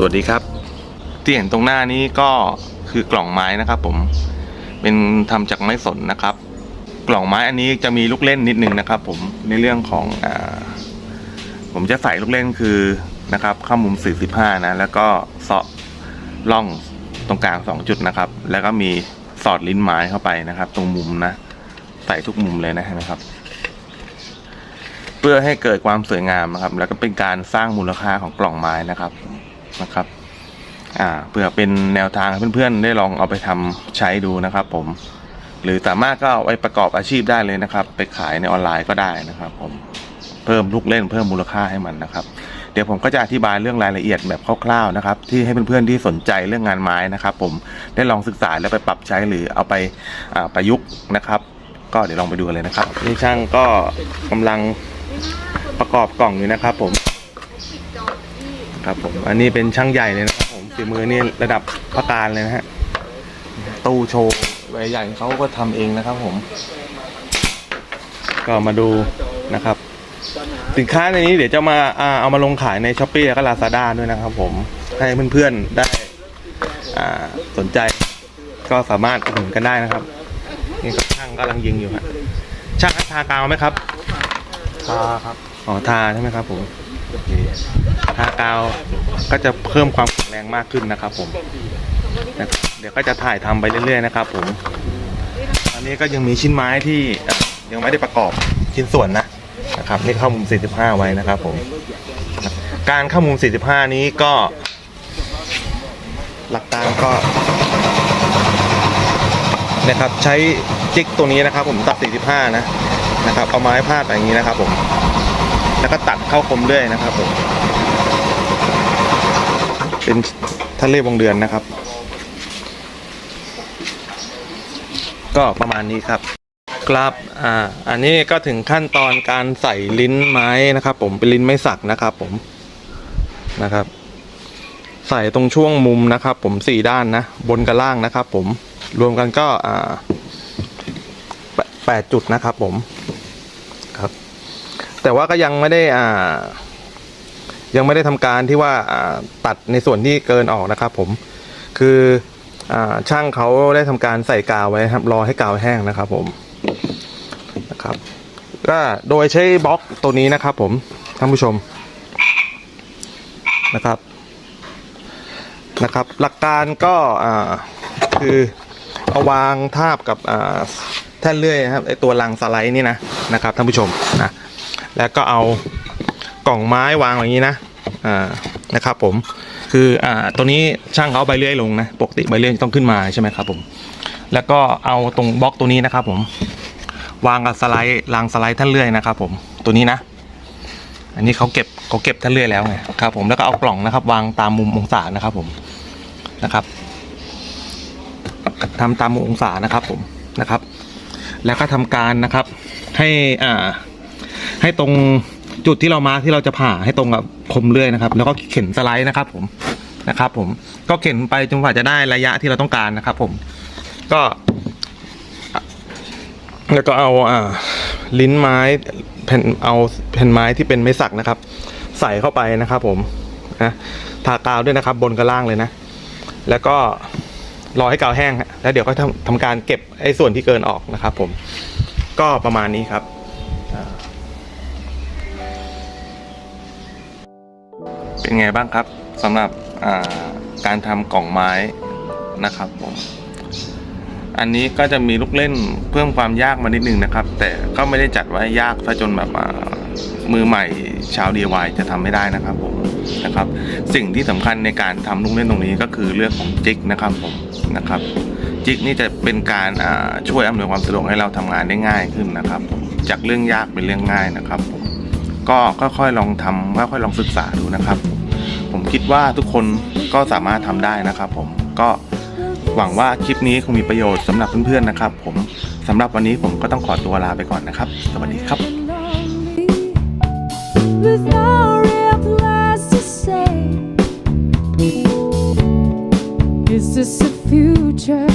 สวัสดีครับ ที่เห็นตรงหน้านี้ก็คือกล่องไม้นะครับผมเป็นทำจากไม้สนนะครับ กล่องไม้อันนี้จะมีลูกเล่นนิดนึงนะครับผมในเรื่องของอผมจะใส่ลูกเล่นคือนะครับข้ามุม 45 นะ แล้วก็เสาะล่องตรงกลาง 2 จุดนะครับ แล้วก็มีสอดลิ้นไม้เข้าไปนะครับ ตรงมุมนะใส่ทุกมุมเลยนะเห็นะครับ เพื่อให้เกิดความสวยงามนะครับ แล้วก็เป็นการสร้างมูลค่าของกล่องไม้นะครับ นะครับอ่าเพื่อเป็นแนวทางเพื่อนๆ ได้ลองเอาไปทำใช้ดูนะครับ ผม หรือสามารถก็เอาไปประกอบอาชีพได้เลยนะครับ ไปขายในออนไลน์ก็ได้นะครับ ผมเพิ่มลูกเล่นเพิ่มมูลค่าให้มันนะครับ เดี๋ยวผมก็จะอธิบายเรื่องรายละเอียดแบบคร่าวๆนะครับ ที่ให้เพื่อนๆที่สนใจเรื่องงานไม้นะครับ ผมได้ลองศึกษาแล้วไปปรับใช้หรือเอาไปอ่าประยุกต์นะครับ ก็เดี๋ยวลองไปดูกันเลยนะครับนี่ช่างก็กำลังประกอบกล่องอยู่นะครับ ผม ครับผม อันนี้เป็นช่างใหญ่เลยนะครับผมฝีมือนี่ระดับพัการเลยนะฮะ ตู้โชว์ใบใหญ่เขาก็ทำเองนะครับผม ก็มาดูนะครับ สินค้าในนี้เดี๋ยวจะมาอ่าเอามาลงขายในช้อปปี้แล้วก็ลาซาด้าด้วยนะครับผม ให้เพื่อนๆได้อ่าสนใจก็สามารถอุดหนุนกันได้นะครับนี่ช่างกำลังยิงอยู่ฮะช่างทากาวไหมครับทาครับ อ๋อทาใช่ไหมครับผมโอเคทากาวก็จะเพิ่มความแข็งแรงมากขึ้นนะครับผมนะครับเดี๋ยวก็จะถ่ายทำไปเรื่อยๆนะครับผมอันนี้ก็ยังมีชิ้นไม้ที่ยังไม่ได้ประกอบชิ้นส่วนนะนะครับนี่เข้ามุม 45 ไว้นะครับผมการเข้ามุม 45 นี้ก็ หลักการก็นะครับใช้จิกตัวนี้นะครับ ผมตัด 45 นะนะครับ เอาไม้พาดอย่างนี้นะครับผม แล้วก็ตัดเข้าคมเรื่อยนะครับผมเป็นทะเลวงเดือนนะครับ ก็ประมาณนี้ครับครับอ่าอันนี้ก็ถึงขั้นตอนการใส่ลิ้นไม้นะครับ ผมเป็นลิ้นไม้สักนะครับ ผมนะครับ ใส่ตรงช่วงมุมนะครับ ผมสี่ด้านนะบนกับล่างนะครับ ผมรวมกันก็อ่าแปดจุดนะครับ ผม แต่ว่าก็ยังไม่ได้อ่า ยังไม่ได้ทำการที่ว่าตัดในส่วนที่เกินออกนะครับ ผม คืออ่าช่างเขาได้ทำการใส่กาวไว้ครับ รอให้กาวแห้งนะครับ ผมนะครับ ก็โดยใช้บล็อกตัวนี้นะครับ ผมท่านผู้ชมนะครับนะครับ หลักการก็คือเอาวางทาบกับแท่นเลื่อยครับไอตัวลังสไลด์นี่นะนะครับท่านผู้ชมนะ แล้วก็เอากล่องไม้วางอย่างนี้นะอ่านะครับผมคืออ่าตัวนี้ช่างเขาใบเลื่อยลงนะปกติใบเลื่อยต้องขึ้นมาใช่ไหมครับผมแล้วก็เอาตรงบล็อกตัวนี้นะครับผมวางกับสไลด์รางสไลด์ท่านเลื่อยนะครับผมตัวนี้นะ อันนี้เขาเก็บเขาเก็บท่านเลื่อยแล้วไงครับผมแล้วก็เอากล่องนะครับ วางตามมุมองศานะครับผมนะครับทำตามมุมองศานะครับผมนะครับ แล้วก็ทำการนะครับ ให้อ่า ให้ตรงจุดที่เรามาที่เราจะผ่าให้ตรงกับคมเลื่อยนะครับ แล้วก็เข็นสไลด์นะครับ ผมนะครับ ผมก็เข็นไปจนกว่าจะได้ระยะที่เราต้องการนะครับ ผมก็ แล้วก็เอาอ่าลิ้นไม้แผ่นเอาแผ่นไม้ที่เป็นไม้สักนะครับ ใส่เข้าไปนะครับ ผมนะทากาวด้วยนะครับ บนกับล่างเลยนะ แล้วก็รอให้กาวแห้งแล้วเดี๋ยวก็ทำทำการเก็บไอ้ส่วนที่เกินออกนะครับ ผมก็ประมาณนี้ครับ เป็นไงบ้างครับสำหรับการทำกล่องไม้นะครับผมอันนี้ก็จะมีลูกเล่นเพิ่มความยากมานิดนึงนะครับ แต่ก็ไม่ได้จัดไว้ยากซะจนแบบมือใหม่ชาว DIY จะทำไม่ได้นะครับผมนะครับ สิ่งที่สำคัญในการทำลูกเล่นตรงนี้ก็คือเรื่องของจิกนะครับผมนะครับจิกนี่จะเป็นการช่วยอำนวยความสะดวกให้เราทำงานได้ง่ายขึ้นนะครับ จากเรื่องยากเป็นเรื่องง่ายนะครับผม ก็ค่อยๆลองทำค่อยๆลองศึกษาดูนะครับ ผมคิดว่าทุกคนก็สามารถทำได้นะครับผมก็หวังว่าคลิปนี้คงมีประโยชน์สำหรับเพื่อนๆนะครับ ผมสำหรับวันนี้ผมก็ต้องขอตัวลาไปก่อนนะครับ สวัสดีครับ with no real plans to say. Is this a future